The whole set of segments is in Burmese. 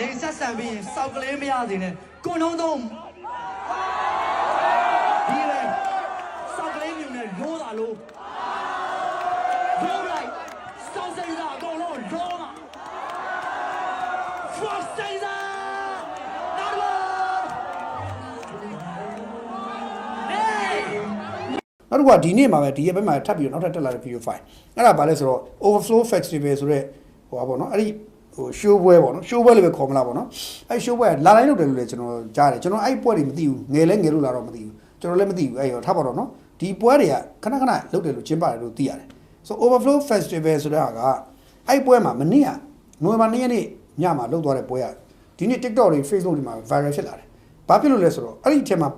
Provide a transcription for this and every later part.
နေဆက်ဆံပြီးရင်စောက်ကလေးမရသေးနဲ့ကွန်လုံးသုံးဒီလေစောက်ကလေးမြူနဲ့ရိုးတာလို့ရိုးလိုက်စောက်စိမ့်တာအကုန်လုံးရိုးမှာ First Caesar! Narva! Hey! နောက်တစ်ခုကဒီနေ့မှာပဲဒီရက်ပိုင်းမှာထပ်ပြီးတော့နောက်ထပ်တက်လာတဲ့ video file အဲ့ဒါဘာလဲဆိုတော့ overflow festival ဆိုတော့ဟိုပါပေါ့နော်အဲ့ဒီ ဟို show ပွဲပေါ့နော် show ပွဲလည်းပဲခေါ်မလားပေါ့နော်အဲ့ show ပွဲကလာတိုင်းလုပ်တယ်လို့လည်းကျွန်တော်ကြားတယ်ကျွန်တော်အဲ့ပွဲတွေမသိဘူးငယ်လဲငယ်လို့လာတော့မသိဘူးကျွန်တော်လည်းမသိဘူးအဲ့ရောထားပါတော့နော်ဒီပွဲတွေကခဏခဏလုပ်တယ်လို့ကျင်းပါတယ်လို့သိရတယ်ဆို overflow festival ဆိုတဲ့ဟာကအဲ့ပွဲမှာမနေ့ကနိုဝင်ဘာ2ရက်နေ့ညမှာလုပ်သွားတဲ့ပွဲကဒီနေ့ TikTok တွေ Facebook တွေမှာ viral ဖြစ်လာတယ်ဘာဖြစ်လို့လဲဆိုတော့အဲ့ဒီအထက်မှာ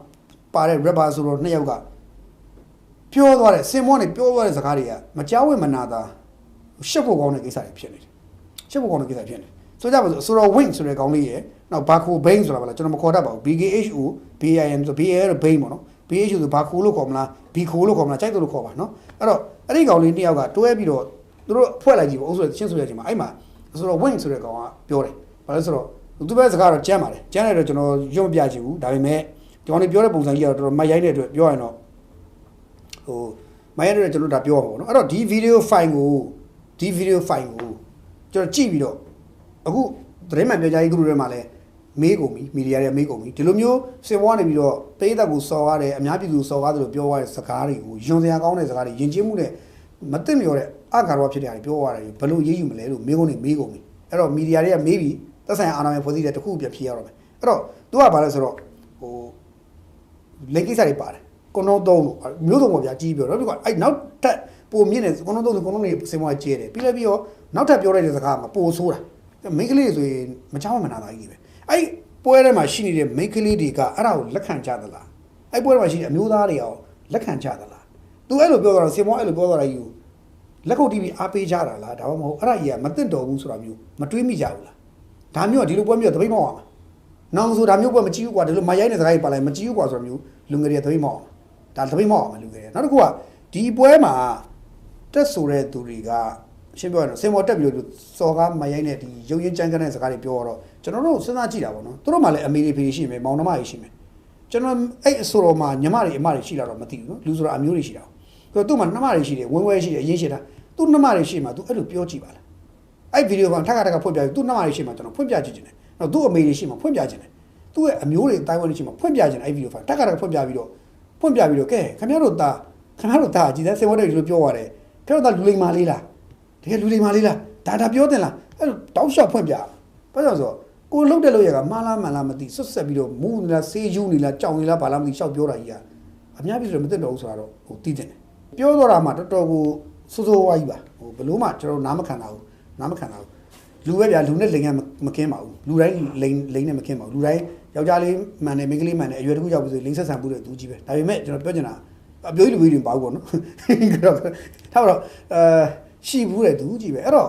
ပါတဲ့ rapper ဆိုတော့နှစ်ယောက်ကပြောသွားတယ်စင်မောနေပြောသွားတဲ့စကားတွေကမကြောက်ဝဲမနာတာရှက်ဖို့ကောင်းတဲ့ကိစ္စတွေဖြစ်နေတယ် ရှက်ဖို့ကောင်းတဲ့ကိစ္စဖြစ်နေတယ်ဆိုကြပါစို့ဆိုတော့ wing ဆိုတဲ့ကောင်းလေးရယ်နောက် baku bain ဆိုတာပါလားကျွန်တော်မခေါ်တတ်ပါဘူး bkho bim ဆို bal တော့ bain ပေါ့နော် bhu ဆို baku လို့ခေါ်မလား bko လို့ခေါ်မလားကြိုက်တယ်လို့ခေါ်ပါနော်အဲ့တော့အဲ့ဒီကောင်လေးတစ်ယောက်ကတွဲပြီးတော့သူတို့ဖွဲ့လိုက်ကြည့်ပေါ့အုပ်စုချင်းဆိုရချင်းမှာအဲ့မှာဆိုတော့ wing ဆိုတဲ့ကောင်ကပြောတယ်ဘာလဲဆိုတော့သူပဲစကားတော့ကြမ်းပါတယ်ကြမ်းတယ်တော့ကျွန်တော်ရုံမပြချင်ဘူးဒါပေမဲ့ဒီကောင်လေးပြောတဲ့ပုံစံကြီးကတော့တော်တော်မိုက်ရိုက်တဲ့အတွက်ပြောရရင်တော့ဟိုမိုင်းရတဲ့ကျွန်တော်ဒါပြောပါဘောနော်အဲ့တော့ဒီ video file ကိုဒီ video file ကို ကျွန်တော်ကြည့်ပြီးတော့အခုသတင်းမှန်ပြောကြားရေး group ထဲမှာလည်းမေးကုန်ပြီမီဒီယာတွေကမေးကုန်ပြီဒီလိုမျိုးစင်ဘွားနေပြီးတော့ပေးသက်ကိုစော်ရတယ်အများပြည်သူစော်ရတယ်လို့ပြောရတဲ့စကားတွေကိုယွန်စရာကောင်းတဲ့စကားတွေယဉ်ကျေးမှုနဲ့မသိလျော်တဲ့အကာရောဖြစ်တဲ့အရာတွေပြောရတယ်ဘယ်လိုရေးယူမလဲလို့မေးကုန်နေမေးကုန်ပြီအဲ့တော့မီဒီယာတွေကမေးပြီးသက်ဆိုင်ရာအာဏာပိုင်ဖွဲ့စည်းတဲ့တစ်ခုပြန်ဖြေရတော့မယ်အဲ့တော့သူကဘာလဲဆိုတော့ဟိုလိန်ကိစ္စတွေပါတယ်ကွန်တော့သုံးလို့မျိုးစုံပေါ့ဗျာကြီးပြောတော့ပြီးတော့အဲ့နောက်ထပ် ပိုမြင့်နေကွန်တော့သုံးဆိုကွန်တော့နေစင်မွားကျဲတယ်ပြီးလည်းပြီးတော့နောက်ထပ်ပြောလိုက်တဲ့စကားမှာပိုဆိုးတာမိန်းကလေးဆိုရင်မချောင်းမနာတာကြီးပဲအဲ့ပွဲထဲမှာရှိနေတဲ့မိန်းကလေးတွေကအဲ့ဒါကိုလက်ခံကြသလားအဲ့ပွဲထဲမှာရှိတဲ့အမျိုးသားတွေအောင်လက်ခံကြသလားသူအဲ့လိုပြောတော့စင်မွားအဲ့လိုပြောတော့ယူလက်ခုပ်တီးပြီးအားပေးကြတာလားဒါမှမဟုတ်အဲ့ဒါကြီးကမသိတော့ဘူးဆိုတာမျိုးမတွေးမိကြဘူးလားဒါမျိုးကဒီလိုပွဲမျိုးကတပိတ်မောက်အောင်နောင်ဆိုဒါမျိုးကမကြည့်ဘူးကွာဒီလိုမရိုက်တဲ့စကားကြီးပါလိုက်မကြည့်ဘူးကွာဆိုတော့မျိုးလူငယ်တွေသပိတ်မောက်အောင်ဒါသပိတ်မောက်အောင်လူငယ်တွေနောက်တစ်ခုကဒီပွဲမှာ တက်ဆိုတဲ့သူတွေကရှင်းပြောရရင်စင်မော်တက်ပြီးတော့စော်ကားမရိုက်တဲ့ဒီရုပ်ရင်းကြမ်းကြမ်းတဲ့စကားတွေပြောတော့ကျွန်တော်တို့စဉ်းစားကြည့်တာပေါ့နော်သူတို့မှလည်းအမေတွေဖေတွေရှိမယ်မောင်နှမတွေရှိမယ်ကျွန်တော်အဲ့အဆိုတော်မှာညီမတွေအမတွေရှိလာတော့မသိဘူးနော်လူဆိုတာအမျိုးတွေရှိတာဆိုတော့သူ့မှာနှမတွေရှိတယ်ဝင်းဝဲရှိတယ်အရင်ရှိတာသူ့နှမတွေရှိမှသူအဲ့လိုပြောကြည့်ပါလားအဲ့ဗီဒီယိုကောင်ထပ်ခါထပ်ခါဖွင့်ပြပြီးသူ့နှမတွေရှိမှကျွန်တော်ဖွင့်ပြကြည့်ခြင်းတယ်။နောက်သူ့အမေတွေရှိမှဖွင့်ပြခြင်းတယ်။သူ့ရဲ့အမျိုးတွေအတိုင်းဝိုင်းတွေရှိမှဖွင့်ပြခြင်းအဲ့ဗီဒီယိုဖိုင်ထပ်ခါထပ်ခါဖွင့်ပြပြီးတော့ဖွင့်ပြပြီးတော့ကဲခင်ဗျားတို့သားခင်ဗျားတို့သားကြည်တဲ့စေဝတ်တွေလို့ပြောရတယ်။ ခင်ဗျားတို့သားလူလိမ္မာလေးလား။တကယ်လူလိမ္မာလေးလား။ဒါဒါပြောတင်လား။အဲ့လိုတောက်လျှောက်ဖွင့်ပြ။ဘာကြောင့်ဆိုတော့ကိုလှုပ်တဲ့လို့ရကမှားလားမှန်လားမသိဆွတ်ဆက်ပြီးတော့မူးနေလားဆေးယူနေလားကြောင်နေလားဘာလားမသိရှောက်ပြောတာကြီးကအများပြည်သူမသိတော့ဘူးဆိုတော့ဟိုသိတယ်။ပြောတော့တာမှတော်တော်ကိုစိုးစိုးဝါးကြီးပါ။ဟိုဘလို့မှကျွန်တော်နားမခံတာဘူး။နားမခံတာဘူးလူပဲဗျာလူနဲ့လိန်ကမကင်းပါဘူးလူတိုင်းလိန်လိန်နဲ့မကင်းပါဘူးလူတိုင်းယောက်ျားလေးမှန်တယ်မိန်းကလေးမှန်တယ်အရွယ်တစ်ခုရောက်ပြီဆိုလိန်ဆက်ဆံမှုတဲ့သူကြီးပဲဒါပေမဲ့ကျွန်တော်ပြောချင်တာ အပြိုးကြီးလူကြီးတွေပါဘူးပေါ့နော်ကတော့ထားတော့အဲရှိဘူးတဲ့သူကြီးပဲအဲ့တော့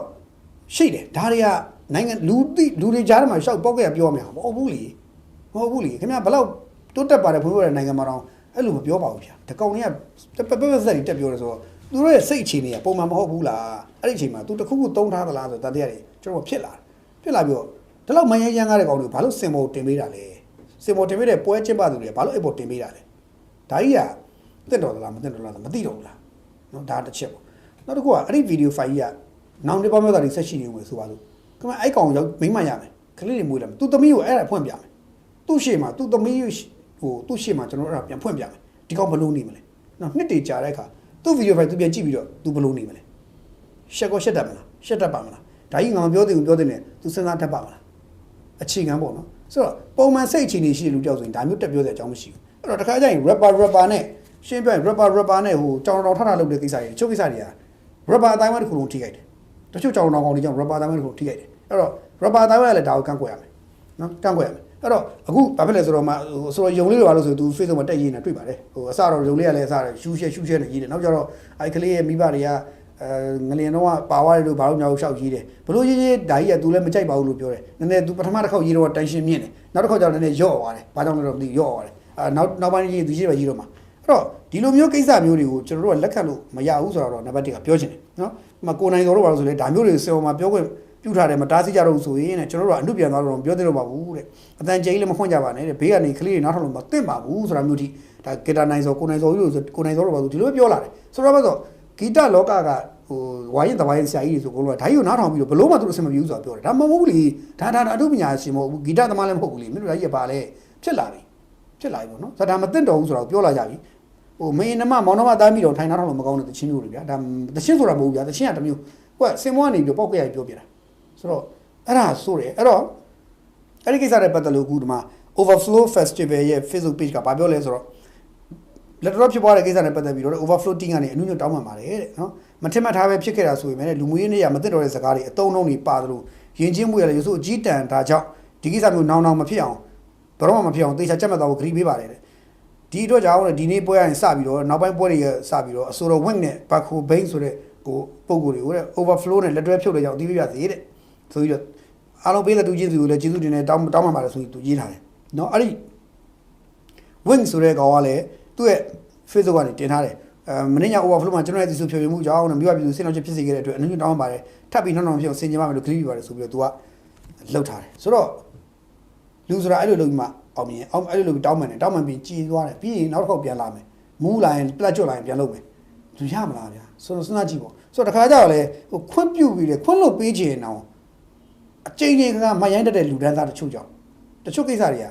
ရှိတယ်ဒါတွေကနိုင်ငံလူတိလူတွေကြားထဲမှာရှောက်ပေါက်ကရပြောရမှာမဟုတ်ဘူးလေမဟုတ်ဘူးလေခင်ဗျာဘလောက်တိုးတက်ပါတယ်ဖွံ့ဖြိုးတဲ့နိုင်ငံမှာတော့အဲ့လိုမပြောပါဘူးဗျာတကောင်တွေကပပပပစက်တွေတက်ပြောတယ်ဆိုတော့သူတို့ရဲ့စိတ်အခြေအနေကပုံမှန်မဟုတ်ဘူးလားအဲ့ဒီအချိန်မှာသူတခုခုတုံးထားသလားဆိုတော့တတရားတွေကျွန်တော်ဖြစ်လာတယ်ဖြစ်လာပြီးတော့ဒီလောက်မယန်းရမ်းကားတဲ့ကောင်တွေဘာလို့စင်မောတင်ပေးတာလဲစင်မောတင်ပေးတဲ့ပွဲကျင်းပသူတွေကဘာလို့အဲ့ပေါ်တင်ပေးတာလဲဒါကြီးက တက်တော်သလားမတက်တော်လားမသိတော့ဘူးလားနော်ဒါတစ်ချက်ပေါ့နောက်တစ်ခုကအဲ့ဒီဗီဒီယိုဖိုင်ကြီးကနောင်တစ်ပေါင်းများစွာတွေဆက်ရှိနေဦးမယ်ဆိုပါလို့ကမအဲ့ကောင်ရောက်မိမ့်မရမယ်ကလေးတွေမွေးလာမယ်သူသမီးကိုအဲ့ဒါဖွင့်ပြမယ်သူ့ရှေ့မှာသူ့သမီးဟိုသူ့ရှေ့မှာကျွန်တော်အဲ့ဒါပြန်ဖွင့်ပြမယ်ဒီကောင်ဘလို့နေမလဲနော်နှစ်တည်ကြာတဲ့အခါသူ့ဗီဒီယိုဖိုင်သူပြန်ကြည့်ပြီးတော့သူဘလို့နေမလဲရှက်ကောရှက်တတ်မလားရှက်တတ်ပါမလားဒါကြီးငါမပြောသေးဘူးပြောသေးတယ်သူစဉ်းစားတတ်ပါမလားအခြေခံပေါ့နော်ဆိုတော့ပုံမှန်စိတ်အခြေအနေရှိတဲ့လူကြောက်ဆိုရင်ဒါမျိုးတက်ပြောတဲ့အကြောင်းမရှိဘူးအဲ့တော့တခါကျရင် rapper rapper နဲ့ ရှင်းပြရင် rapper rapper နဲ့ဟိုကြောင်တောင်ထထလုပ်တဲ့ကိစ္စတွေချုပ်ကိစ္စတွေက rapper အတိုင်းဝိုင်းတစ်ခုလုံးထိခိုက်တယ်တချို့ကြောင်တောင်ကောင်တွေကြောင့် rapper အတိုင်းဝိုင်းတစ်ခုထိခိုက်တယ်အဲ့တော့ rapper အတိုင်းဝိုင်းကလည်းဒါကိုကန့်ကွက်ရမယ်နော်ကန့်ကွက်ရမယ်အဲ့တော့အခုဘာဖြစ်လဲဆိုတော့မှဟိုဆိုတော့ယုံလေးတွေပါလို့ဆိုသူ Facebook မှာတက်ရေးနေတာတွေ့ပါတယ်ဟိုအစတော့ယုံလေးကလည်းအစတော့ရှူးရှဲရှူးရှဲနဲ့ရေးတယ်နောက်ကျတော့အဲ့ကလေးရဲ့မိဘတွေကအဲငလျင်တော့ပါဝါတွေလို့ဘာလို့ညာကိုရှောက်ရေးတယ်ဘလို့ရေးရေးဒါကြီးက तू လည်းမကြိုက်ပါဘူးလို့ပြောတယ်နည်းနည်း तू ပထမတစ်ခေါက်ရေးတော့တန်ရှင်းမြင့်တယ်နောက်တစ်ခေါက်ကျတော့နည်းနည်းယော့သွားတယ်ဘာကြောင့်လဲတော့မသိယော့သွားတယ်အဲနောက်နောက်ပိုင်းရေး तू ရေးပါရေးတော့မှာအဲ့ တော့ဒီလိုမျိုးကိစ္စမျိုးတွေကိုကျွန်တော်တို့ကလက်ခံလို့မရဘူးဆိုတော့နံပါတ်1ကပြောချင်တယ်နော်ဒီမှာကိုနိုင်တော်တို့ဘာလို့ဆိုလဲဒါမျိုးတွေစေအောင်မှာပြောခွင့်ပြုထားတယ်မတားဆီးကြတော့ဘူးဆိုရင်တဲ့ကျွန်တော်တို့ကအမှုပြန်သွားတော့မပြောသေးတော့ပါဘူးတဲ့အတန်ကျိလည်းမခွင့်ကြပါနဲ့တဲ့ဘေးကနေကလေးတွေနောက်ထောင်လို့မသိပါဘူးဆိုတာမျိုးထိဒါဂီတာနိုင်စောကိုနိုင်စောကြီးလို့ဆိုကိုနိုင်စောတော့ပါဘူးဒီလိုပြောလာတယ်ဆိုတော့ဘာလို့ဂီတလောကကဟိုဝိုင်းရင်တဝိုင်းဆရာကြီးတွေဆိုကိုလို့ဒါကြီးကိုနားထောင်ပြီးတော့ဘလို့မှသူတို့အဆင်မပြေဘူးဆိုတာပြောတယ်ဒါမဟုတ်ဘူးလေဒါဒါအမှုပညာရှင်မဟုတ်ဘူးဂီတသမားလည်းမဟုတ်ဘူးလေမင်းတို့ဒါကြီးကပါလေဖြစ်လာပြီဖြစ်လာပြီပေါ့နော်ဆိုတော့ဒါမသိတော့ဘူးဆိုတော့ပြောလာကြပြီ ဟိုမင်းနမမောင်နှမသားမိတော့ထိုင်နားထောင်လို့မကောင်းတဲ့တချင်းမျိုးတွေဗျာဒါတချင်းဆိုတာမဟုတ်ဘူးဗျာတချင်းကတစ်မျိုးဟိုကစင်မွားနေပြီးပေါက်ကြရပြောပြတာဆိုတော့အဲ့ဒါဆိုတယ်အဲ့တော့အဲ့ဒီကိစ္စတွေပတ်သက်လို့အခုဒီမှာ overflow festival ရဲ့ Facebook page ကဘာပြောလဲဆိုတော့လက်တော်ဖြစ်ပွားတဲ့ကိစ္စနဲ့ပတ်သက်ပြီးတော့ overfloating ကနေအနုညွတ်တောင်းပန်ပါတယ်တဲ့နော်မထင်မှတ်ထားပဲဖြစ်ခဲ့တာဆိုရင်လည်းလူမှုရေးနေရမသိတော့တဲ့စကားတွေအတုံးလုံးတွေပါသလိုယဉ်ကျေးမှုရလည်းရဆိုအကြီးတန်ဒါကြောင့်ဒီကိစ္စမျိုးနောင်နောင်မဖြစ်အောင်ဘယ်တော့မှမဖြစ်အောင်သေချာချက်မှတ်သွားဖို့ဂရိပေးပါတယ်တဲ့ ဒီအတွက်ကြောင့်ဒီနေ့ပွဲရရင်စပြီးတော့နောက်ပိုင်းပွဲတွေရစပြီးတော့အဆိုတော် wing နဲ့ backho bane ဆိုတဲ့ကိုပုံကိုယ်တွေကိုတဲ့ overflow နဲ့လက်တွဲဖြုတ်တဲ့ကြောင့်အသီးပြပြသေးတဲ့ဆိုပြီးတော့အားလုံးပေးတဲ့သူချင်းစီကိုလည်းကျေးဇူးတင်နေတောင်းတောင်းပန်ပါတယ်ဆိုပြီးသူရေးထားတယ်နော်အဲ့ဒီ wing ဆိုတဲ့ကောင်ကလည်းသူ့ရဲ့ Facebook ကနေတင်ထားတယ်အဲမင်းညာ overflow မှာကျွန်တော်ရဲ့ဒီဆိုဖြေပြမှုကြောင့်မြို့ပြည်သူစင်တော်ချက်ဖြစ်စေခဲ့တဲ့အတွက်အနည်းငယ်တောင်းပါတယ်ထပ်ပြီးနောက်နောက်ဖြစ်အောင်ဆင်ခြင်ပါမယ်လို့ခရီးပြပါတယ်ဆိုပြီးတော့ तू ကလှုပ်ထားတယ်ဆိုတော့လူဆိုတာအဲ့လိုလုပ်ပြီးမှ အောင်မြင်အောင်အဲ့လိုလုပ်ပြီးတောင်းပန်တယ်တောင်းပန်ပြီးကြည်သွားတယ်ပြီးရင်နောက်တစ်ခေါက်ပြန်လာမယ်မူးလာရင်ပလက်ကျွတ်လာရင်ပြန်လုပ်မယ်သူရမလားဗျာဆိုတော့စဉ်းစားကြည့်ပေါ့ဆိုတော့တခါကျတော့လေဟိုခွင့်ပြုပြီးလေခွင့်လို့ပေးချင်အောင်အကျဉ်းချင်းကမရိုင်းတတ်တဲ့လူဒန်းသားတချို့ကြောင့်တချို့ကိစ္စတွေက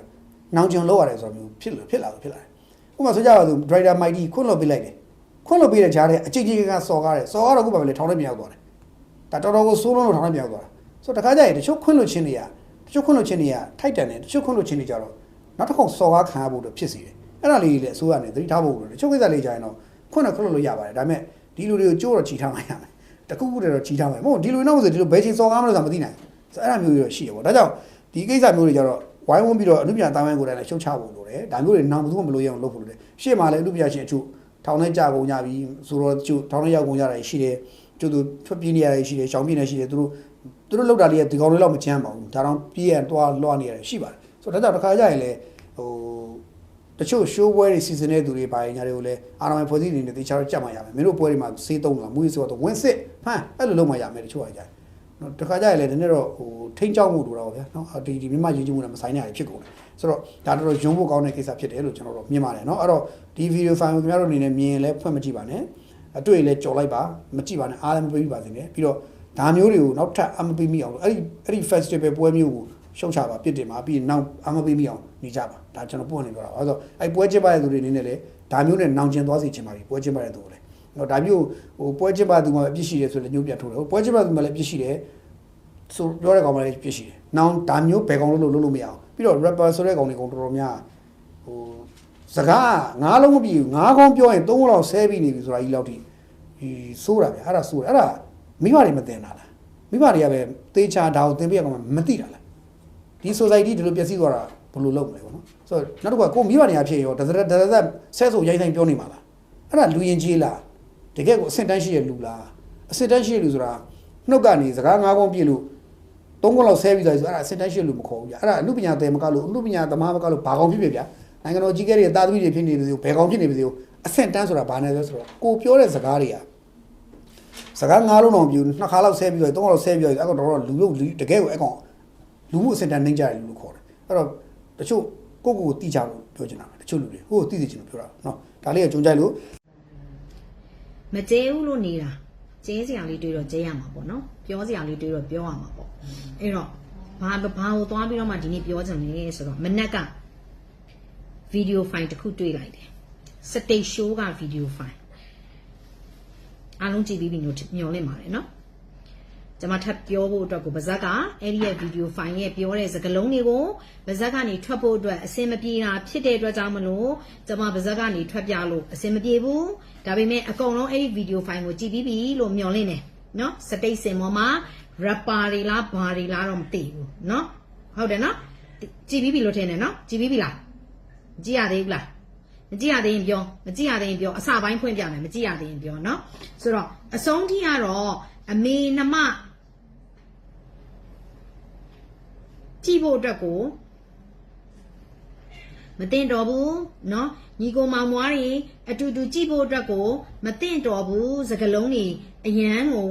နောင်ကျုံလောက်ရတယ်ဆိုတော့မျိုးဖြစ်လို့ဖြစ်လာလို့ဖြစ်လာတယ်ဥပမာဆိုကြပါစို့ driver mighty ခွန်းလို့ပေးလိုက်တယ်ခွန်းလို့ပေးတဲ့ကြားထဲအကြိတ်ကြီးကစော်ကားတယ်စော်ကားတော့ခုပါပဲလေထောင်ထဲပြန်ရောက်သွားတယ်ဒါတော်တော်ကိုစိုးလုံးလို့ထောင်ထဲပြန်ရောက်သွားတာဆိုတော့တခါကျရင်တချို့ခွန်းလို့ချင်းတွေကတချို့ခွန်းလို့ချင်းတွေကထိုက်တန်တယ်တချို့ခွန်းလို့ချင်းတွေကြတော့ နောက်တစ်ခေါက်စော်ကားခံရဖို့တော့ဖြစ်စီတယ်အဲ့ဒါလေးကြီးလေအစိုးရနဲ့သတိထားဖို့လို့တချို့ကိစ္စလေးကြရင်တော့ခွန်းနဲ့ခွန်းလို့လို့ရပါတယ်ဒါပေမဲ့ဒီလူတွေကိုကြိုးတော့ချီထားမှရမယ်တခုခုတည်းတော့ချီထားမယ်မဟုတ်ဒီလူနောက်ဆိုဒီလိုဘယ်ချိန်စော်ကားမလို့ဆိုတာမသိနိုင်ဘူးဆိုတော့အဲ့ဒါမျိုးတွေတော့ရှိရပေါ့ဒါကြောင့်ဒီကိစ္စမျိုးတွေကြတော့ဝိုင်းဝန်းပြီးတော့အမှုပြန်တာဝန်ကိုယ်တိုင်လည်းရှုတ်ချဖို့လိုတယ်ဒါမျိုးတွေနောင်ဘူးမလို့ရအောင်လုပ်ဖို့လိုတယ်ရှေ့မှာလည်းအမှုပြန်ရှင်အချို့ထောင်ထဲကြာကုန်ကြပြီဆိုတော့ကျို့ထောင်ထဲရောက်ကုန်ကြတာရှိတယ်ကျို့သူထွက်ပြေးနေရတယ်ရှိတယ်ရှောင်ပြေးနေရှိတယ်သူတို့သူတို့လောက်တာလေးကဒီကောင်လေးတော့မချမ်းပါဘူးဒါတော့ပြေးရသွားလွှားနေရတယ်ရှိပါတယ် ဆိုတော့ဒါကြောင့်တစ်ခါကြရင်လည်းဟိုတချို့ show ပွဲတွေစီစဉ်တဲ့သူတွေပါရင်ညာတွေကိုလည်းအာရမဖွဲ့စည်းနေနေတေချာတော့ကြက်မှရမယ်မင်းတို့ပွဲတွေမှာစေးသုံးလာမူးရေးဆိုတော့ဝင်းစစ်ဟမ်အဲ့လိုလုပ်မှရမယ်တချို့ကကြတယ်နော်တခါကြရင်လည်းဒီနေ့တော့ဟိုထိန်းချောက်မှုတို့တော့ဗျာနော်ဒီဒီမြမရင်းချင်းမှုနဲ့မဆိုင်တဲ့ဟာဖြစ်ကုန်တယ်ဆိုတော့ဒါတော့ရုံးဖို့ကောင်းတဲ့ကိစ္စဖြစ်တယ်လို့ကျွန်တော်တို့မြင်ပါတယ်နော်အဲ့တော့ဒီဗီဒီယိုဖိုင်ကိုခင်ဗျားတို့အနေနဲ့မြင်ရင်လည်းဖွင့်မကြည့်ပါနဲ့အတွေ့လည်းကြော်လိုက်ပါမကြည့်ပါနဲ့အားလည်းမပေးပါစေနဲ့ပြီးတော့ဒါမျိုးတွေကိုနောက်ထပ်အမပေးမိအောင်လို့အဲ့ဒီအဲ့ဒီ festival ပွဲမျိုးကို ရှုံချပါပြစ်တင်ပါပြီးရင်နောက်အမပေးမိအောင်နေကြပါဒါကျွန်တော်ပို့နေကြတာပါအဲ့တော့အဲ့ပွဲကျင်းပတဲ့သူတွေအနေနဲ့လည်းဒါမျိုးနဲ့နောင်ကျင်သွားစေချင်ပါပြီပွဲကျင်းပတဲ့သူကိုလည်းတော့ဒါမျိုးဟိုပွဲကျင်းပသူမှအပြစ်ရှိတယ်ဆိုလည်းညှို့ပြထိုးတယ်ဟိုပွဲကျင်းပသူမှလည်းအပြစ်ရှိတယ်ဆိုပြောတဲ့ကောင်မလေးပြစ်ရှိတယ်။နောင်ဒါမျိုးဘယ်ကောင်လို့လို့လို့မရအောင်။ပြီးတော့ rapper ဆိုတဲ့ကောင်တွေကောင်တော်တော်များဟိုစကားငါးလုံးမပြည့်ဘူးငါးကောင်ပြောရင်သုံးကောင်လောက်ဆဲပြီးနေပြီဆိုတာကြီးလောက်ထိဒီစိုးတာဗျအဲ့ဒါစိုးတယ်အဲ့ဒါမိဘတွေမတင်တာလားမိဘတွေကပဲသေချာဒါကိုတင်ပြရကောင်မသိတာလား ဒီ society ဒီလိုပျက်စီးသွားတာဘယ်လိုလုပ်မလဲပေါ့နော်ဆိုတော့နောက်တစ်ခါကိုမိဘတွေကဖြစ်ရောဒဇဒဇဆဲဆိုရိုင်းဆိုင်ပြောနေမှာလားအဲ့ဒါလူရင်ကြီးလားတကယ်ကိုအဆင့်တန်းရှိတဲ့လူလားအဆင့်တန်းရှိတဲ့လူဆိုတာနှုတ်ကနေစကားငါးကောင်ပြည့်လို့သုံးခုလောက်ဆဲပြီးသွားပြီဆိုအဲ့ဒါစစ်တမ်းရှိလို့မခေါ်ဘူးဗျအဲ့ဒါအမှုပညာတယ်မကလို့အမှုပညာသမားမကလို့ဘာကောင်ဖြစ်ဖြစ်ဗျနိုင်ငံတော်ကြီးကဲတွေတာသမီတွေဖြစ်နေပြီဆိုဘယ်ကောင်ဖြစ်နေပြီဆိုအဆင့်တန်းဆိုတာဘာနဲ့လဲဆိုတော့ကိုပြောတဲ့စကားတွေကစကားငါးလုံးတော့ပြူနှစ်ခါလောက်ဆဲပြီးတော့သုံးခါလောက်ဆဲပြီးတော့အဲ့ကောင်တော့လူလို့တကယ်ကိုအဲ့ကောင် လူမှုအဆင့်တန်းနှိမ့်ကြတယ်လို့ခေါ်တယ်အဲ့တော့တချို့ကိုကိုကိုတိကြလို့ပြောချင်တာပဲတချို့လူတွေဟိုကိုတိသိချင်လို့ပြောတာနော်ဒါလေးကကြုံကြိုက်လို့မကျဲဘူးလို့နေတာကျဲစရာလေးတွေးတော့ကျဲရမှာပေါ့နော်ပြောစရာလေးတွေးတော့ပြောရမှာပေါ့အဲ့တော့ဘာဘာကိုသွားပြီးတော့မှဒီနေ့ပြောချင်လဲဆိုတော့မနက်ကဗီဒီယိုဖိုင်တစ်ခုတွေ့လိုက်တယ်စတေးရှိုးကဗီဒီယိုဖိုင်အားလုံးကြည့်ပြီးပြီညိုညော်လင့်ပါတယ်နော် ကျွန်မထပ်ပြောဖို့အတွက်ကိုဗဇက်ကအဲ့ဒီရဲ့ဗီဒီယိုဖိုင်ရဲ့ပြောတဲ့စကားလုံးတွေကိုဗဇက်ကနေထွက်ဖို့အတွက်အစင်မပြေတာဖြစ်တဲ့အတွက်ကြောင့်မလို့ကျွန်မဗဇက်ကနေထွက်ပြလို့အစင်မပြေဘူးဒါပေမဲ့အကုန်လုံးအဲ့ဒီဗီဒီယိုဖိုင်ကိုကြည့်ပြီးပြီလို့မျှော်လင့်တယ်နော်စတိတ်စင်ပေါ်မှာ rapper တွေလားဘာတွေလားတော့မသိဘူးနော်ဟုတ်တယ်နော်ကြည့်ပြီးပြီလို့ထင်တယ်နော်ကြည့်ပြီးပြီလားမကြည့်ရသေးဘူးလားမကြည့်ရသေးရင်ပြောမကြည့်ရသေးရင်ပြောအစပိုင်းဖွင့်ပြမယ်မကြည့်ရသေးရင်ပြောနော်ဆိုတော့အဆုံးထိကတော့အမေနှမ ကြည့်ဖို့အတွက်ကိုမတင်တော်ဘူးเนาะညီကိုမောင်မွားတွေအတူတူကြည့်ဖို့အတွက်ကိုမတင်တော်ဘူးစကလုံးတွေအရန်ကို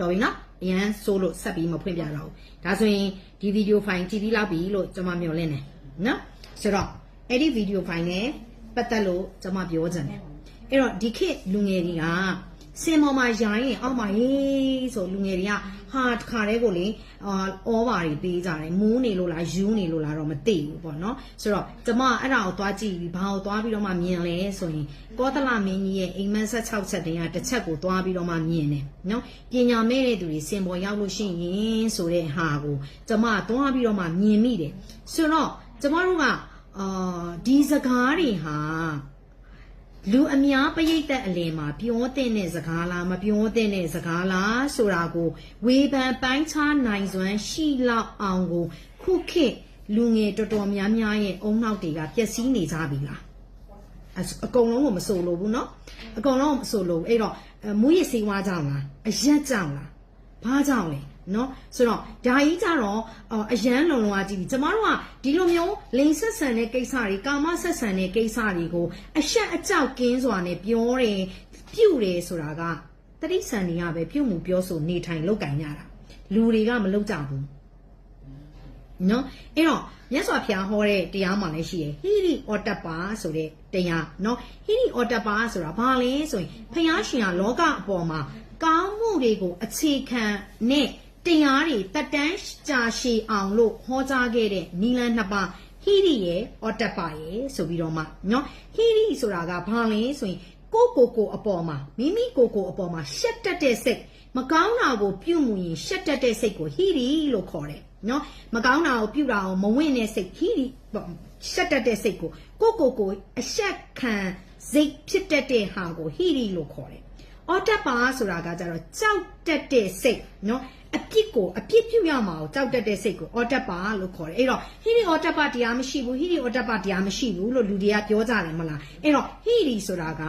တော်ပြီနော်အရန်ဆိုးလို့ဆက်ပြီးမဖွင့်ပြတော့ဘူးဒါဆိုရင်ဒီဗီဒီယိုဖိုင်ကြည့်ပြီးလောက်ပြီလို့ကျွန်မမျှော်လင့်တယ်နော်ဆိုတော့အဲ့ဒီဗီဒီယိုဖိုင်နဲ့ ပတ်သက်လို့ကျွန်မပြောချင်တယ်အဲ့တော့ဒီခေတ်လူငယ်တွေကစင်ပေါ်မှာရိုင်းရင်အောက်မှာဟေးဆိုလူငယ်တွေကဟာတခါတည်းကိုလေအာအောပါတွေပေးကြတယ်မူးနေလို့လားယူးနေလို့လားတော့မသိဘူးပေါ့နော်ဆိုတော့ကျွန်မအဲ့ဒါကိုသွားကြည့်ပြီးဘာကိုသွားပြီးတော့မှမြင်လဲဆိုရင်ကောသလမင်းကြီးရဲ့အိမ်မက်16ချက်တည်းကတစ်ချက်ကိုသွားပြီးတော့မှမြင်တယ်နော်ပညာမဲ့တဲ့သူတွေစင်ပေါ်ရောက်လို့ရှိရင်ဆိုတဲ့ဟာကိုကျွန်မသွားပြီးတော့မှမြင်မိတယ်ဆိုတော့ကျွန်မတို့က အာဒီစကားတွေဟာ လူအများပရိသတ်အလယ်မှာပြောတဲ့တဲ့စကားလားမပြောတဲ့တဲ့စကားလားဆိုတာကိုဝေဖန်ပိုင်းခြားနိုင်စွမ်းရှိလောက်အောင်ကိုခုခေတ်လူငယ်တော်တော်များများရဲ့အုံနောက်တွေကပျက်စီးနေကြပြီလားအစအကုန်လုံးကိုမဆိုလို့ဘူးเนาะအကုန်လုံးကိုမဆိုလို့ဘူးအဲ့တော့အဲမူရစေးဝါးကြောင့်လားအရက်ကြောင့်လားဘာကြောင့်လဲ နော်ဆိုတော့ဒါကြီးကြတော့အရန်လုံလုံအကြည့်ပြီကျမတို့ကဒီလိုမျိုးလိန်ဆက်ဆံတဲ့ကိစ္စတွေကာမဆက်ဆံတဲ့ကိစ္စတွေကိုအရှက်အကြောက်ကင်းစွာနဲ့ပြောတယ်ပြုတ်တယ်ဆိုတာကတတိဆန်တွေကပဲပြုတ်မှုပြောဆိုနေထိုင်လောက်ကင်ရတာလူတွေကမလောက်ကြဘူးနော်အဲ့တော့မြတ်စွာဘုရားဟောတဲ့တရားမှလည်းရှိရယ်ဟိရိအော်တပါဆိုတဲ့တရားနော်ဟိရိအော်တပါဆိုတာဘာလဲဆိုရင်ဘုရားရှင်ကလောကအပေါ်မှာကောင်းမှုတွေကိုအခြေခံနဲ့ တရားတွေတက်တန်းကြာရှည်အောင်လို့ဟောကြားခဲ့တဲ့နီလန်းနှစ်ပါးဟိရိရဲ့အောတပရဲ့ဆိုပြီးတော့မှနော်ဟိရိဆိုတာကဘာလဲဆိုရင်ကိုကိုကိုအပေါ်မှာမိမိကိုကိုအပေါ်မှာရှက်တက်တဲ့စိတ်မကောင်းတာကိုပြုမှုရင်ရှက်တက်တဲ့စိတ်ကိုဟိရိလို့ခေါ်တယ်နော်မကောင်းတာကိုပြုတာကိုမဝင့်တဲ့စိတ်ခီးပေါ့ရှက်တတ်တဲ့စိတ်ကိုကိုကိုကိုအဆက်ခံစိတ်ဖြစ်တတ်တဲ့ဟာကိုဟီရီလို့ခေါ်တယ်။ အော်တက်ပါဆိုတာကကြတော့ကြောက်တတ်တဲ့စိတ်နော်အပြစ်ကိုအပြစ်ပြုရမှာကိုကြောက်တတ်တဲ့စိတ်ကိုအော်တက်ပါလို့ခေါ်တယ်။အဲ့တော့ဟီရီအော်တက်ပါတရားမရှိဘူးဟီရီအော်တက်ပါတရားမရှိဘူးလို့လူတွေကပြောကြတယ်မလား။အဲ့တော့ဟီရီဆိုတာက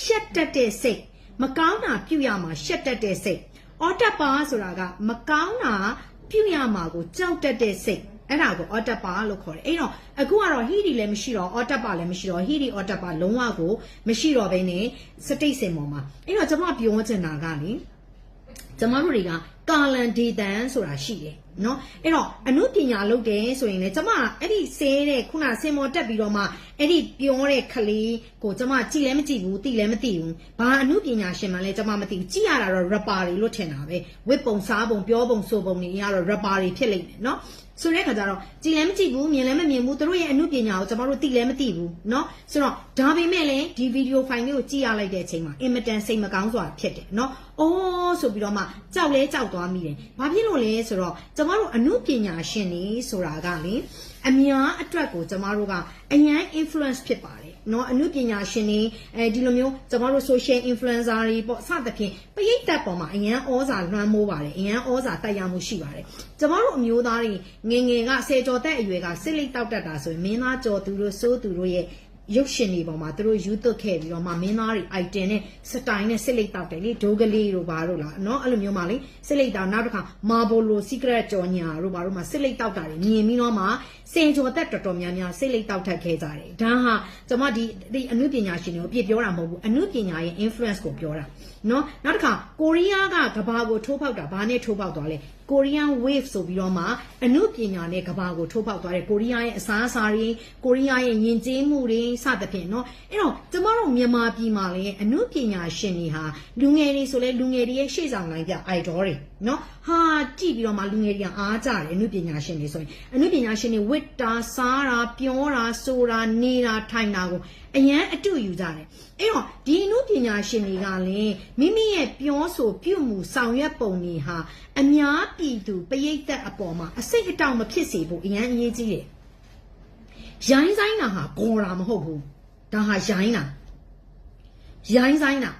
ရှက်တတ်တဲ့စိတ်မကောင်းတာပြုရမှာရှက်တတ်တဲ့စိတ်အော်တက်ပါဆိုတာကမကောင်းတာပြုရမှာကိုကြောက်တတ်တဲ့စိတ် အဲ့ဒါကို Otapa လို့ခေါ်တယ်အဲ့တော့အခုကတော့ he ဒီလည်းမရှိတော့ Otapa လည်းမရှိတော့ he ဒီ Otapa လုံးဝကိုမရှိတော့ဘဲနဲ့စတိတ်စင်ပေါ်မှာအဲ့တော့ကျွန်မပြောချင်တာကလေကျွန်မတို့တွေကကာလန်ဒေတန်ဆိုတာရှိတယ်နော်အဲ့တော့အမှုပညာလုပ်တယ်ဆိုရင်လည်းကျမအဲ့ဒီဆဲတဲ့ခုနဆင်မော်တက်ပြီးတော့မှအဲ့ဒီပြောတဲ့ခလေးကိုကျမကြည်လည်းမကြည်ဘူးသိလည်းမသိဘူးဘာအမှုပညာရှင်မှလည်းကျမမသိဘူးကြည်ရတာတော့ rapper တွေလို့ထင်တာပဲဝစ်ပုံစားပုံပြောပုံဆိုပုံတွေအရတော့ rapper တွေဖြစ်လိမ့်မယ်နော်ဆိုတဲ့ခါကျတော့ကြည်လည်းမကြည့်ဘူးမြင်လည်းမမြင်ဘူးသူတို့ရဲ့အမှုပညာကိုကျမတို့သိလည်းမသိဘူးเนาะဆိုတော့ဒါပေမဲ့လည်းဒီဗီဒီယိုဖိုင်လေးကိုကြည့်ရလိုက်တဲ့အချိန်မှာအင်မတန်စိတ်မကောင်းစွာဖြစ်တယ်เนาะအိုးဆိုပြီးတော့မှကြောက်လဲကြောက်သွားမိတယ်ဘာဖြစ်လို့လဲဆိုတော့ကျမတို့အမှုပညာရှင်တွေဆိုတာကလေအများအတွက်ကိုကျမတို့ကအញ្ញမ်း influence ဖြစ်ပါတယ် ယ် နော်အမှုပညာရှင်တွေအဲဒီလိုမျိုးကျမတို့ social influencer တွေပေါ့စသဖြင့်ပရိသတ်ပေါ်မှာအရန်ဩဇာလွှမ်းမိုးပါတယ်အရန်ဩဇာတိုက်ရမှုရှိပါတယ်ကျမတို့အမျိုးသားတွေငငယ်ကဆယ်ကျော်သက်အရွယ်ကစစ်လိတ်တောက်တတ်တာဆိုရင်မင်းသားကျော်သူတို့စိုးသူတို့ရဲ့ ရုပ်ရှင်တွေပေါ်မှာသူတို့ယူသွတ်ခဲ့ပြီးတော့မှမင်းသားတွေ item နဲ့စတိုင်နဲ့စစ်လိတ်တောက်တယ်လေဒိုးကလေးတို့ဘာတို့လားเนาะအဲ့လိုမျိုးမှလေစစ်လိတ်တောက်နောက်တစ်ခါမာဘိုလို secret ကြော်ညာတို့ဘာတို့မှစစ်လိတ်တောက်တာတွေမြင်ပြီးတော့မှစင်ကျော်သက်တော်တော်များများစစ်လိတ်တောက်ထက်ခဲ့ကြတယ်ဒါဟာကျွန်မဒီဒီအမှုပညာရှင်တွေကိုအပြစ်ပြောတာမဟုတ်ဘူးအမှုပညာရဲ့ influence ကိုပြောတာ เนาะနောက်တစ်ခါကိုရီးယားကကဘာကိုထိုးဖောက်တာဘာနဲ့ထိုးဖောက်သွားလဲ Korean wave ဆိုပြီးတော့မှအမှုပညာနဲ့ကဘာကိုထိုးဖောက်သွားတယ်ကိုရီးယားရဲ့အစားအစာတွေကိုရီးယားရဲ့ယဉ်ကျေးမှုတွေစသဖြင့်เนาะအဲ့တော့ကျမတို့မြန်မာပြည်မှာလည်းအမှုပညာရှင်တွေဟာလူငယ်တွေဆိုလဲလူငယ်တွေရဲ့ရှေ့ဆောင်လိုင်းပြ idol တွေ နော်ဟာကြည့်ပြီးတော့မှလူငယ်တွေကအားကြတယ်အမှုပညာရှင်တွေဆိုရင်အမှုပညာရှင်တွေဝစ်တာစားတာပြောတာဆိုတာနေတာထိုင်တာကိုအရန်အတူယူကြတယ်အဲ့တော့ဒီအမှုပညာရှင်တွေကလည်းမိမိရဲ့ပြောဆိုပြုမှုဆောင်ရွက်ပုံတွေဟာအများပြည်သူပရိသတ်အပေါ်မှာအစိတ်အတောင်မဖြစ်စေဖို့အရန်အရေးကြီးတယ်ရိုင်းဆိုင်တာဟာပေါ်တာမဟုတ်ဘူးဒါဟာရိုင်းတာရိုင်းဆိုင်တာ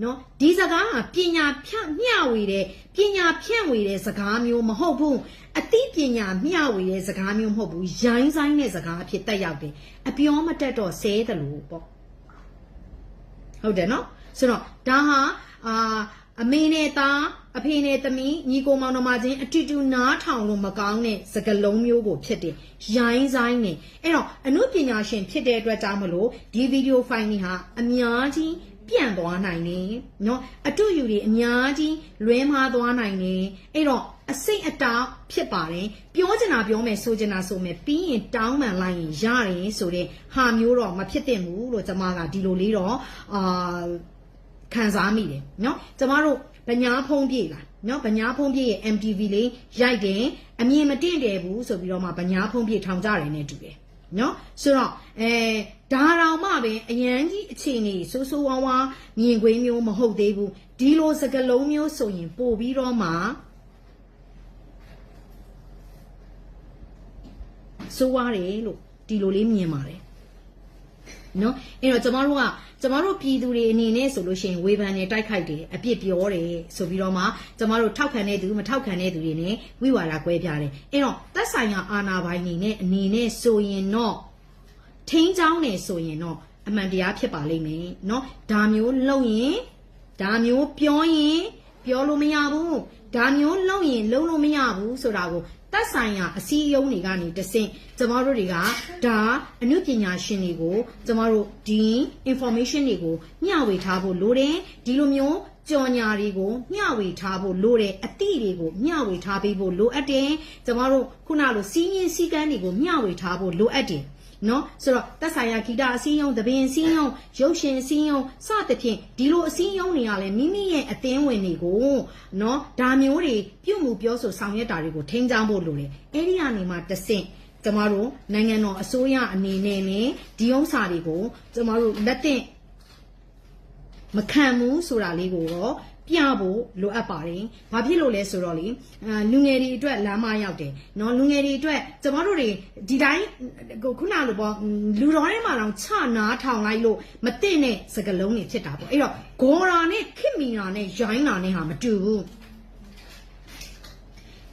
နော်ဒီစကားဟာပညာဖြန့်မျှဝေတဲ့ပညာဖြန့်ဝေတဲ့စကားမျိုးမဟုတ်ဘူးအသိပညာမျှဝေတဲ့စကားမျိုးမဟုတ်ဘူးရိုင်းဆိုင်တဲ့စကားအဖြစ်တက်ရောက်တယ်အပြောမတက်တော့ဆဲတယ်လို့ပေါ့ဟုတ်တယ်နော်ဆိုတော့ဒါဟာအာအမေနဲ့သားအဖေနဲ့သမီးညီကိုမောင်နှမချင်းအတူတူနားထောင်လို့မကောင်းတဲ့စကားလုံးမျိုးကိုဖြစ်တယ်ရိုင်းဆိုင်နေအဲ့တော့အမှုပညာရှင်ဖြစ်တဲ့အတွက်ကြောင့်မလို့ဒီဗီဒီယိုဖိုင်တွေဟာအများကြီး ပပြန့်သွားနိုင်တယ်နော်အတူယူတွေအများကြီးလွဲမှားသွားနိုင်တယ်အဲ့တော့အစိတ်အတားဖြစ်ပါတယ်ပြောချင်တာပြောမယ်ဆိုချင်တာဆိုမယ်ပြီးရင်တောင်းပန်လိုက်ရင်ရတယ်ဆိုတဲ့ဟာမျိုးတော့မဖြစ်သင့်ဘူးလို့ကျွန်မကဒီလိုလေးတော့အာခံစားမိတယ်နော်ကျမတို့ဗညာဖုံးပြေလားနော်ဗညာဖုံးပြေရဲ့ MTV လေးရိုက်တယ်အမြင်မတင့်တယ်ဘူးဆိုပြီးတော့မှဗညာဖုံးပြေထောင်ကြတယ်နဲ့တူတယ်နော်ဆိုတော့အဲ ဒါတောင်မှပဲအရန်ကြီးအခြေအနေဆိုးဆိုးဝါးဝါမြင်ကွင်းမျိုးမဟုတ်သေးဘူးဒီလိုစကလုံးမျိုးဆိုရင်ပို့ပြီးတော့မှဆိုးဝါးတယ်လို့ဒီလိုလေးမြင်ပါတယ်နော်အဲ့တော့ကျမတို့ကကျမတို့ပြည်သူတွေအနေနဲ့ဆိုလို့ရှိရင်ဝေဖန်နေတိုက်ခိုက်တယ်အပြစ်ပြောတယ်ဆိုပြီးတော့မှကျမတို့ထောက်ခံတဲ့သူမထောက်ခံတဲ့သူတွေနဲ့ဝိဝါဒကွဲပြားတယ်အဲ့တော့သက်ဆိုင်ရာအာဏာပိုင်တွေနဲ့အနေနဲ့ဆိုရင်တော့ ထိန်းချောင်းနေဆိုရင်တော့အမှန်တရားဖြစ်ပါလိမ့်မယ်เนาะဒါမျိုးလုပ်ရင်ဒါမျိုးပြောရင်ပြောလို့မရဘူးဒါမျိုးလုပ်ရင်လုပ်လို့မရဘူးဆိုတာကိုသက်ဆိုင်ရာအစည်းအရုံးတွေကနေတဆင့်ကျမတို့တွေကဒါအမှုပညာရှင်တွေကိုကျမတို့ဒီ information တွေကိုမျှဝေထားဖို့လိုတယ်ဒီလိုမျိုးကြော်ညာတွေကိုမျှဝေထားဖို့လိုတယ်အသည့်တွေကိုမျှဝေထားပေးဖို့လိုအပ်တယ်ကျမတို့ခုနလိုစီးရင်စည်းကမ်းတွေကိုမျှဝေထားဖို့လိုအပ်တယ် နော်ဆိုတော့တက်ဆိုင်ရာဂီတအစည်းအရုံးသဘင်အစည်းအရုံးရုပ်ရှင်အစည်းအရုံးစသဖြင့်ဒီလိုအစည်းအရုံးတွေကလည်းမိမိရဲ့အသင်းဝင်တွေကိုနော်ဒါမျိုးတွေပြုမှုပြောဆိုဆောင်ရွက်တာတွေကိုထိန်းချောင်းဖို့လိုတယ်အဲ့ဒီကနေမှတဆင့်ကျမတို့နိုင်ငံတော်အစိုးရအနေနဲ့လည်းဒီဥစ္စာတွေကိုကျမတို့လက်တင်မခံဘူးဆိုတာလေးကိုတော့ ပြဖို့လိုအပ်ပါတယ်။ဘာဖြစ်လို့လဲဆိုတော့လေအာလူငယ်တွေအတွက်လမ်းမရောက်တယ်။နော်လူငယ်တွေအတွက်ကျမတို့တွေဒီတိုင်းကိုခုနလိုပေါ့လူတော်ထဲမှာတော့ချနာထောင်လိုက်လို့မသိတဲ့စကလုံးတွေဖြစ်တာပေါ့။အဲ့တော့ဂေါ်ရာနဲ့ခင်မီရာနဲ့ရိုင်းတာနဲ့ဟာမတူဘူး။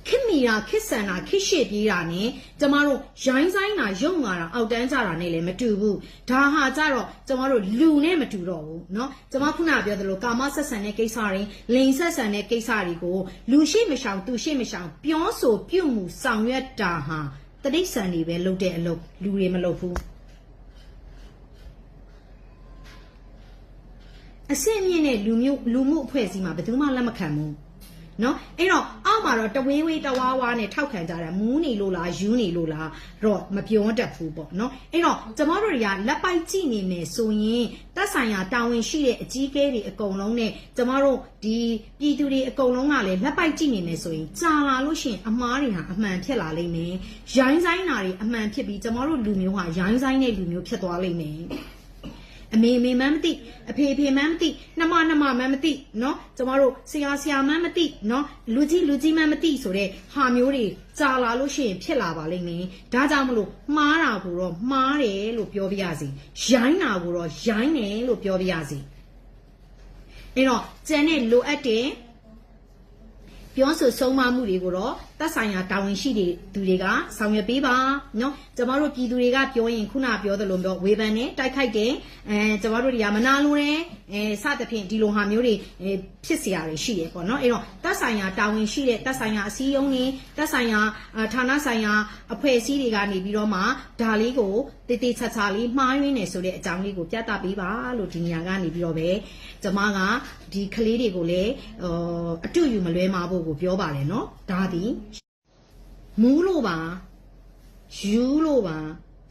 ခင်မီရာခစ်ဆန်တာခစ်ရှစ်ပြေးတာနဲ့ကျမတို့ရိုင်းဆိုင်တာရုံငါတာအောက်တန်းကြတာနဲ့လည်းမတူဘူးဒါဟာကြတော့ကျမတို့လူနဲ့မတူတော့ဘူးเนาะကျမခုနပြောသလိုကာမဆက်ဆံတဲ့ကိစ္စတွေလိန်ဆက်ဆံတဲ့ကိစ္စတွေကိုလူရှိမရှောင်သူရှိမရှောင်ပြောဆိုပြုမှုဆောင်ရွက်တာဟာတတိဆန်တွေပဲလုပ်တဲ့အလုပ်လူတွေမလုပ်ဘူးအစင့်မြင့်တဲ့လူမျိုးလူမှုအဖွဲ့အစည်းမှာဘယ်သူမှလက်မခံဘူး နော်အဲ့တော့အောက်မှာတော့တဝေးဝေးတဝါဝါနဲ့ထောက်ခံကြတာမူးနေလို့လားယူနေလို့လားတော့မပြောတတ်ဘူးပေါ့နော်အဲ့တော့ကျမတို့တွေကလက်ပိုက်ကြည့်နေမယ်ဆိုရင်တက်ဆိုင်ရာတာဝန်ရှိတဲ့အကြီးအကဲတွေအကုန်လုံးနဲ့ကျမတို့ဒီပြည်သူတွေအကုန်လုံးကလည်းလက်ပိုက်ကြည့်နေမယ်ဆိုရင်ကြာလာလို့ရှိရင်အမားတွေဟာအမှန်ဖြစ်လာလိမ့်မယ်ရိုင်းဆိုင်တာတွေအမှန်ဖြစ်ပြီးကျမတို့လူမျိုးဟာရိုင်းဆိုင်တဲ့လူမျိုးဖြစ်သွားလိမ့်မယ် အမေအမေမှန်းမသိအဖေအဖေမှန်းမသိနှမနှမမှန်းမသိเนาะကျမတို့ဆရာဆရာမှန်းမသိเนาะလူကြီးလူကြီးမှန်းမသိဆိုတဲ့ဟာမျိုးတွေကြာလာလို့ရှိရင်ဖြစ်လာပါလိမ့်မယ်ဒါကြောင့်မလို့မှားတာကိုတော့မှားတယ်လို့ပြောပြရစီရိုင်းတာကိုတော့ရိုင်းတယ်လို့ပြောပြရစီအဲ့တော့ကျန်တဲ့လိုအပ်တဲ့ပြောဆိုဆုံးမမှုတွေကိုတော့ သက်ဆိုင်ရာတာဝန်ရှိတဲ့သူတွေကဆောင်ရွက်ပေးပါเนาะကျမတို့ပြည်သူတွေကပြောရင်ခုနပြောသလိုမျိုးဝေဖန်တယ်တိုက်ခိုက်တယ်အဲကျမတို့တွေကမနာလိုတယ်အဲစသဖြင့်ဒီလိုဟာမျိုးတွေအဲဖြစ်เสียတွေရှိတယ်ပေါ့เนาะအဲ့တော့သက်ဆိုင်ရာတာဝန်ရှိတဲ့သက်ဆိုင်ရာအစည်းအရုံးတွေသက်ဆိုင်ရာအာဌာနဆိုင်ရာအဖွဲ့အစည်းတွေကနေပြီးတော့မှဒါလေးကိုတည်တည်ချာချာလေးမှားရင်းနေဆိုတဲ့အကြောင်းလေးကိုပြသပေးပါလို့ဒီနေရာကနေပြီးတော့ပဲကျမကဒီကလေးတွေကိုလည်းဟိုအတူယူမလွဲမှာဖို့ကိုပြောပါတယ်เนาะဒါသည် မူးလို့ပါယူလို့ပါ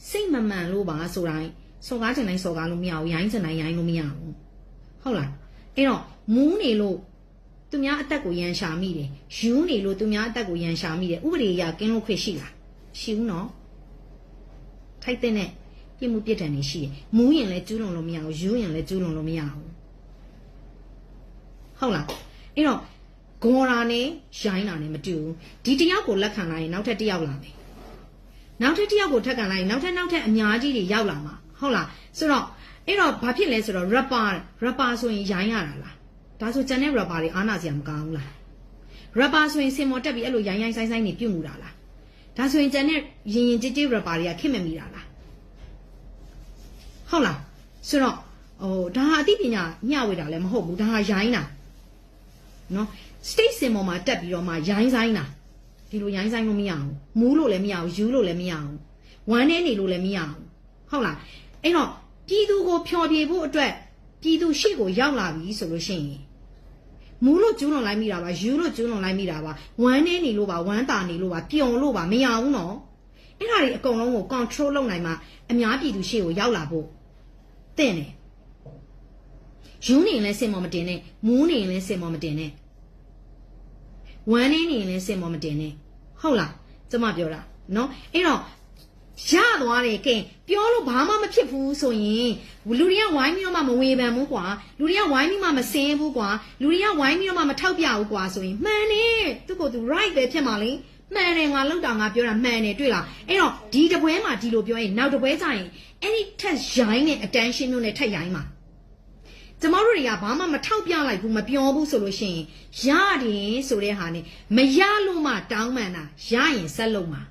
စိတ်မမှန်လို့ပါဆိုတိုင်းစော်ကားချင်တိုင်းစော်ကားလို့မရဘူးရိုင်းချင်တိုင်းရိုင်းလို့မရဘူးဟုတ်လားအဲ့တော့မူးနေလို့သူများအသက်ကိုရန်ရှာမိတယ်ယူနေလို့သူများအသက်ကိုရန်ရှာမိတယ်ဥပဒေအရကင်းလို့ခွင့်ရှိလားရှိဘူးနော်ထိုက်တဲ့နဲ့ပြစ်မှုပြစ်ဒဏ်တွေရှိတယ်မူးရင်လည်းကျူးလွန်လို့မရဘူးယူရင်လည်းကျူးလွန်လို့မရဘူးဟုတ်လားအဲ့တော့ ဂွန်ရာနဲ့ရိုင်းတာနဲ့မတူဘူးဒီတယောက်ကိုလက်ခံလိုက်ရင်နောက်ထပ်တယောက်လာမယ်နောက်ထပ်တယောက်ကိုထပ်ခံလိုက်ရင်နောက်ထပ်နောက်ထပ်အများကြီးတွေရောက်လာမှာဟုတ်လားဆိုတော့အဲ့တော့ဘာဖြစ်လဲဆိုတော့ rapper rapper ဆိုရင်ရိုင်းရတာလားဒါဆိုကျန်တဲ့ rapper တွေအားနာစရာမကောင်းဘူးလား rapper ဆိုရင်စင်မော်တက်ပြီးအဲ့လိုရိုင်းရိုင်းဆိုင်ဆိုင်နေပြုတ်မှုတာလားဒါဆိုရင်ကျန်တဲ့ရင်ရင်ကြည်ကြည် rapper တွေကခင်မမိတာလားဟုတ်လားဆိုတော့ဟိုဒါဟာအသိပညာမျှဝေတာလည်းမဟုတ်ဘူးဒါဟာရိုင်းတာနော် state စင်ပေါ်မှာတက်ပြီးတော့မှရိုင်းဆိုင်တာဒီလိုရိုင်းဆိုင်လို့မရအောင်မူးလို့လည်းမရအောင်ယူလို့လည်းမရအောင်ဝမ်းနေနေလို့လည်းမရအောင်ဟုတ်လားအဲ့တော့ပြည်သူကိုဖျော်ဖြေဖို့အတွက်ပြည်သူရှိကိုရောက်လာပြီဆိုလို့ရှိရင်မူးလို့ကျူးလွန်လိုက်မိတာပါယူလို့ကျူးလွန်လိုက်မိတာပါဝမ်းနေနေလို့ပါဝမ်းတာနေလို့ပါပျော်လို့ပါမရဘူးနော်အဲ့ဒါတွေအကုန်လုံးကို control လုပ်နိုင်မှအများပြည်သူရှိကိုရောက်လာဖို့တင့်တယ်ယူနေရင်လည်းစင်မော်မတင်နဲ့မူးနေရင်လည်းစင်မော်မတင်နဲ့ ဝမ်းနေနေရင်လည်းစင်မော်မတင်နဲ့ဟုတ်လားကျမပြောတာနော်အဲ့တော့ရသွားတယ်ကဲပြောလို့ဘာမှမဖြစ်ဘူးဆိုရင်လူတွေကဝိုင်းပြီးတော့မှမဝေဖန်ဘူးကွာလူတွေကဝိုင်းပြီးမှမစင်းဘူးကွာလူတွေကဝိုင်းပြီးတော့မှမထောက်ပြဘူးကွာဆိုရင်မှန်တယ်သူ့ကိုယ်သူ right ပဲဖြစ်မှာလေမှန်တယ်ငါလောက်တာငါပြောတာမှန်တယ်တွေ့လားအဲ့တော့ဒီတပွဲမှာဒီလိုပြောရင်နောက်တပွဲကျရင်အဲ့ဒီထက်ရိုင်းတဲ့ attention မျိုးနဲ့ထက်ရိုင်းမှာ ကျမတို့တွေကဘာမှမထောက်ပြလိုက်ဘူးမပြောဘူးဆိုလို့ရှိရင်ရတယ်ဆိုတဲ့ဟာနဲ့မရလို့မှတောင်းပန်တာရရင်ဆက်လုံးမှာ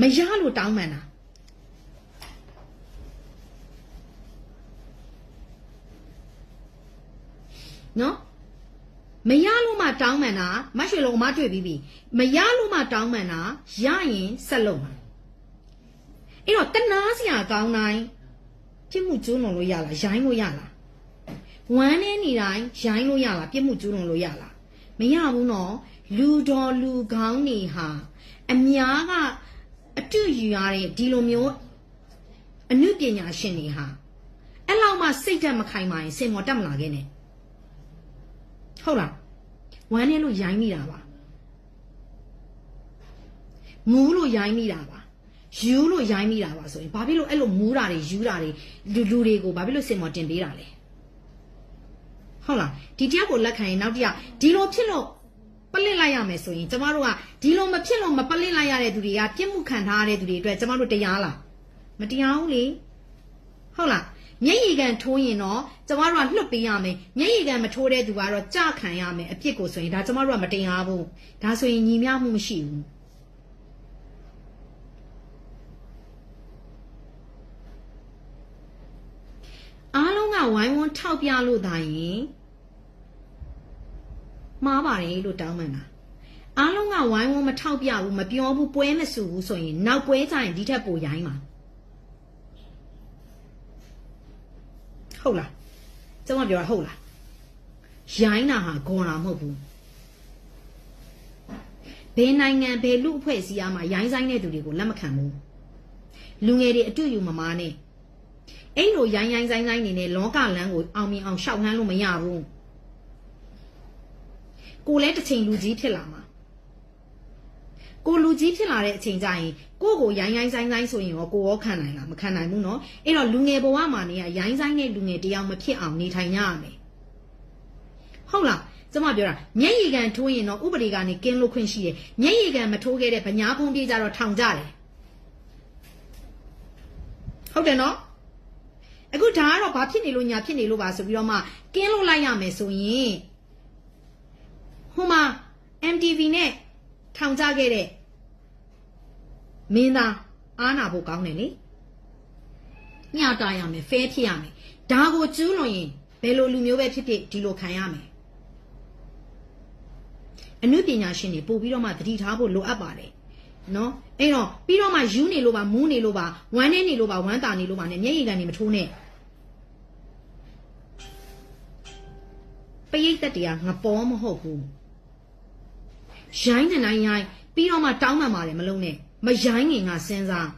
မရလို့တောင်းပန်တာနော်မရလို့မှတောင်းပန်တာမတ်ရွှေလုံးအမတွေ့ပြီးပြီမရလို့မှတောင်းပန်တာရရင်ဆက်လုံးမှာ အဲ့တော့တနာစရာကောင်းတိုင်းပြစ်မှုကျူးလွန်လို့ရလားရိုင်းလို့ရလားဝမ်းနေနေတိုင်းရိုင်းလို့ရလားပြစ်မှုကျူးလွန်လို့ရလားမရဘူးနော်လူတော်လူကောင်းနေဟာအများကအတူယူရတဲ့ဒီလိုမျိုးအနုပညာရှင်တွေဟာအဲ့လောက်မှစိတ်ဓာတ်မခိုင်ပါရင်စင်မော်တက်မလာခဲ့နဲ့ဟုတ်လားဝမ်းနေလို့ရိုင်းမိတာပါငူးလို့ရိုင်းမိတာပါ ယူလို့ရိုင်းမိတာပါဆိုရင်ဘာဖြစ်လို့အဲ့လိုမူးတာတွေယူတာတွေလူလူတွေကိုဘာဖြစ်လို့စင်မော်တင်ပေးတာလဲဟုတ်လားဒီတယောက်ကိုလက်ခံရင်နောက်တစ်ယောက်ဒီလိုဖြစ်လို့ပလစ်လိုက်ရမယ်ဆိုရင်ကျမတို့ကဒီလိုမဖြစ်လို့မပလစ်လိုက်ရတဲ့သူတွေကပြစ်မှုခံထားရတဲ့သူတွေအတွက်ကျမတို့တရားလားမတရားဘူးလေဟုတ်လားမျက်ရည်ကန်ထိုးရင်တော့ကျမတို့ကလွတ်ပေးရမယ်မျက်ရည်ကန်မထိုးတဲ့သူကတော့ကြခံရမယ်အပြစ်ကိုဆိုရင်ဒါကျမတို့ကမတရားဘူးဒါဆိုရင်ညီမျှမှုမရှိဘူး အားလုံးကဝိုင်းဝန်းထောက်ပြလို့သာရင်မှားပါတယ်လို့တောင်းပန်တာအားလုံးကဝိုင်းဝန်းမထောက်ပြဘူးမပြောဘူးပွဲမဆူဘူးဆိုရင်နောက်ပွဲကျရင်ဒီထက်ပိုရိုင်းမှာဟုတ်လားကျွန်မပြောတာဟုတ်လားရိုင်းတာဟာဂွန်တာမဟုတ်ဘူးဘယ်နိုင်ငံဘယ်လူအဖွဲ့အစည်းအားမှာရိုင်းဆိုင်တဲ့သူတွေကိုလက်မခံဘူးလူငယ်တွေအတူယူမမားနဲ့ အဲ့လိုရိုင်းရိုင်းဆိုင်ဆိုင်နေနဲ့လောကလန်းကိုအောင်မြင်အောင်ရှောက်နှမ်းလို့မရဘူးကိုလည်းတစ်ချိန်လူကြီးဖြစ်လာမှာကိုလူကြီးဖြစ်လာတဲ့အချိန်ကျရင်ကိုကိုရိုင်းရိုင်းဆိုင်ဆိုင်ဆိုရင်ရောကိုရောခံနိုင်လားမခံနိုင်ဘူးเนาะအဲ့တော့လူငယ်ဘဝမှာနေရရိုင်းဆိုင်တဲ့လူငယ်တယောက်မဖြစ်အောင်နေထိုင်ရရမယ်ဟုတ်လားကျမပြောတာမျက်ရည်ကန်ထိုးရင်တော့ဥပဒေကနေကင်းလို့ခွင့်ရှိတယ်မျက်ရည်ကန်မထိုးခဲ့တဲ့ဗညာဖုံးပြေးကြတော့ထောင်ကြတယ်ဟုတ်တယ်နော် အခုဒါကတော့ဘာဖြစ်နေလို့ညာဖြစ်နေလို့ပါဆိုပြီးတော့မှကင်းလို့လိုက်ရမယ်ဆိုရင်ဟိုမှာ MTV နဲ့ထောင်ကြခဲ့တဲ့မင်းသားအားနာဖို့ကောင်းတယ်လေညတာရမယ်ဖဲဖြစ်ရမယ်ဒါကိုကျူးလွန်ရင်ဘယ်လိုလူမျိုးပဲဖြစ်ဖြစ်ဒီလိုခံရမယ်အနုပညာရှင်တွေပို့ပြီးတော့မှသတိထားဖို့လိုအပ်ပါတယ် နော်အဲ့တော့ပြီးတော့မှယူနေလို့ပါမူးနေလို့ပါဝမ်းနေနေလို့ပါဝမ်းတာနေလို့ပါနဲ့မျက်ရည်ကန်နေမထိုးနဲ့ပရိတ်သက်တရားငပေါ်မဟုတ်ဘူးရိုင်းတဲ့နိုင်ရိုင်းပြီးတော့မှတောင်းမှန်ပါတယ်မလုံးနဲ့မရိုင်းငင်ကစဉ်းစား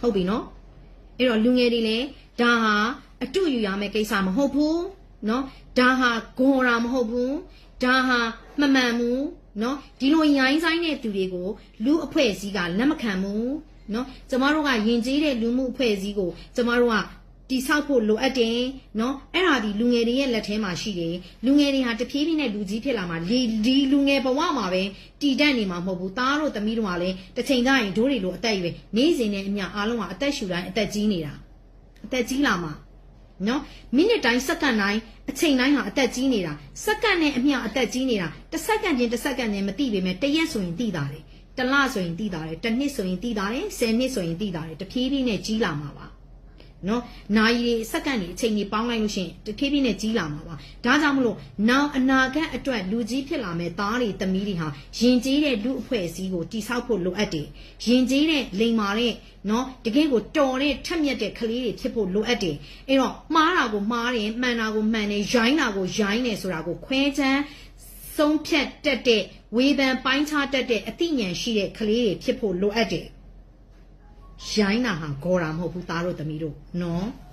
ဟုတ်ပြီနော်အဲ့တော့လူငယ်တွေလည်းဒါဟာအတူယူရမယ့်ကိစ္စမဟုတ်ဘူးနော်ဒါဟာဂွန်ရာမဟုတ်ဘူး ဒါဟာမမှန်ဘူးနော်ဒီလိုရိုင်းဆိုင်တဲ့သူတွေကိုလူအဖွဲ့အစည်းကလက်မခံဘူးနော်ကျမတို့ကယဉ်ကျေးတဲ့လူမှုအဖွဲ့အစည်းကိုကျမတို့ကတိဆောက်ဖို့လိုအပ်တယ်နော်အဲ့ဒါဒီလူငယ်တွေရဲ့လက်ထဲမှာရှိတယ်လူငယ်တွေဟာတဖြည်းဖြည်းနဲ့လူကြီးဖြစ်လာမှာဒီလူငယ်ဘဝမှာပဲတည်တတ်နေမှာမဟုတ်ဘူးသားတို့သမီးတို့ကလည်းတစ်ချိန်ကျရင်တို့တွေလိုအသက်ရွယ်နေစဉ်နဲ့အမျှအားလုံးကအသက်ရှူတိုင်းအသက်ကြီးနေတာအသက်ကြီးလာမှာ နော်မိနစ်တိုင်းစက္ကန့်တိုင်းအချိန်တိုင်းဟာအသက်ကြီးနေတာစက္ကန့်နဲ့အမျှအသက်ကြီးနေတာတစ်စက္ကန့်ချင်းတစ်စက္ကန့်နဲ့မတိပေမဲ့တရက်ဆိုရင်တိတာတယ်တလဆိုရင်တိတာတယ်တစ်နှစ်ဆိုရင်တိတာတယ်ဆယ်နှစ်ဆိုရင်တိတာတယ်တဖြည်းဖြည်းနဲ့ကြီးလာမှာပါ နော်နိုင်ရီစက္ကန့်တွေအချိန်တွေပေါင်းလိုက်လို့ရှိရင်တဖြည်းဖြည်းနဲ့ကြီးလာမှာပါဒါကြောင့်မလို့နောက်အနာဂတ်အတွက်လူကြီးဖြစ်လာမဲ့သားတွေသမီးတွေဟာယဉ်ကျေးတဲ့လူအဖွဲ့အစည်းကိုတိဆောက်ဖို့လိုအပ်တယ်ယဉ်ကျေးတဲ့လိမ်မာတဲ့နော်တကယ့်ကိုတော်တဲ့ထက်မြက်တဲ့ကလေးတွေဖြစ်ဖို့လိုအပ်တယ်အဲ့တော့မှားတာကိုမှားတယ်မှန်တာကိုမှန်တယ်ရိုင်းတာကိုရိုင်းတယ်ဆိုတာကိုခွဲခြမ်းဆုံးဖြတ်တတ်တဲ့ဝေဖန်ပိုင်းခြားတတ်တဲ့အသိဉာဏ်ရှိတဲ့ကလေးတွေဖြစ်ဖို့လိုအပ်တယ်။ ရိုင်းတာဟာဂေါ်တာမဟုတ်ဘူးသားတို့သမီးတို့နော်။